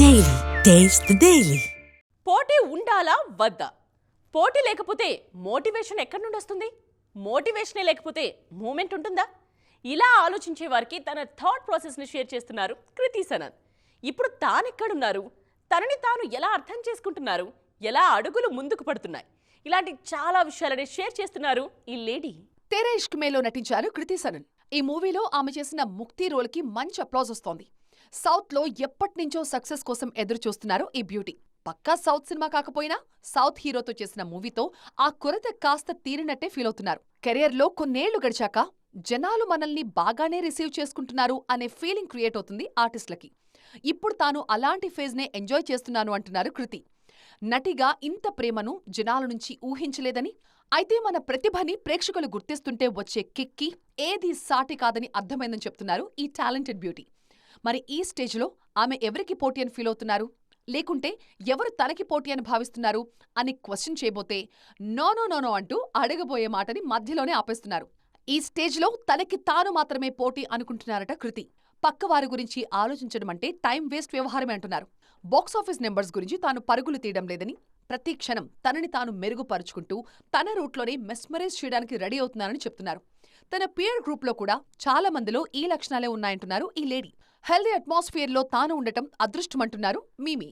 Taste the Daily. పోటీ ఉండాలా వద్దా? పోటీ లేకపోతే మోటివేషన్ ఎక్కడి నుండి వస్తుంది? మోటివేషనే లేకపోతే మూమెంట్ ఉంటుందా? ఇలా ఆలోచించే వారికి తన థాట్ ప్రాసెస్ని షేర్ చేస్తున్నారు కృతి సనన్ ఇప్పుడు తానెక్కడున్నారు? తనని తాను ఎలా అర్థం చేసుకుంటున్నారు? ఎలా అడుగులు ముందుకు పడుతున్నాయి? ఇలాంటి చాలా విషయాలని షేర్ చేస్తున్నారు ఈ లేడీ. తెర ఇష్క్ మేలో నటించారు కృతి సనన్ ఈ మూవీలో ఆమె చేసిన ముక్తి రోల్కి మంచి అప్లాజ్ వస్తోంది. సౌత్లో ఎప్పటినుంచో సక్సెస్ కోసం ఎదురు చూస్తున్నారు ఈ బ్యూటీ. పక్కా సౌత్ సినిమా కాకపోయినా సౌత్ హీరోతో చేసిన మూవీతో ఆ కొరత కాస్త తీరినట్టే ఫీల్ అవుతున్నారు. కెరియర్లో కొన్నేళ్ళు గడిచాక జనాలు మనల్ని బాగానే రిసీవ్ చేసుకుంటున్నారు అనే ఫీలింగ్ క్రియేట్ అవుతుంది ఆర్టిస్టులకి. ఇప్పుడు తాను అలాంటి ఫేజ్నే ఎంజాయ్ చేస్తున్నాను అంటున్నారు కృతి. నటిగా ఇంత ప్రేమను జనాల నుంచి ఊహించలేదని అయితే మన ప్రతిభని ప్రేక్షకులు గుర్తిస్తుంటే వచ్చే కిక్కి ఏది సాటి కాదని అర్థమైందని చెప్తున్నారు ఈ టాలెంటెడ్ బ్యూటీ. మరి ఈ స్టేజ్లో ఆమె ఎవరికి పోటీ అని ఫీల్ అవుతున్నారు? లేకుంటే ఎవరు తనకి పోటీ అని భావిస్తున్నారు? అని క్వశ్చన్ చేయబోతే నో నో నో నో అంటూ అడగబోయే మాటని మధ్యలోనే ఆపేస్తున్నారు. ఈ స్టేజ్లో తనకి తాను మాత్రమే పోటీ అనుకుంటున్నారట కృతి. పక్కవారి గురించి ఆలోచించడం అంటే టైం వేస్ట్ వ్యవహారమే అంటున్నారు. బాక్సాఫీస్ నెంబర్స్ గురించి తాను పరుగులు తీయడం లేదని ప్రతి క్షణం తనని తాను మెరుగుపరుచుకుంటూ తన రూట్లోనే మెస్మరైజ్ చేయడానికి రెడీ అవుతున్నారని చెప్తున్నారు. తన పియర్ గ్రూప్లో కూడా చాలా మందిలో ఈ లక్షణాలే ఉన్నాయంటున్నారు ఈ లేడీ హెల్దీ అట్మాస్ఫియర్లో తాను ఉండటం అదృష్టమంటున్నారు మీమీ.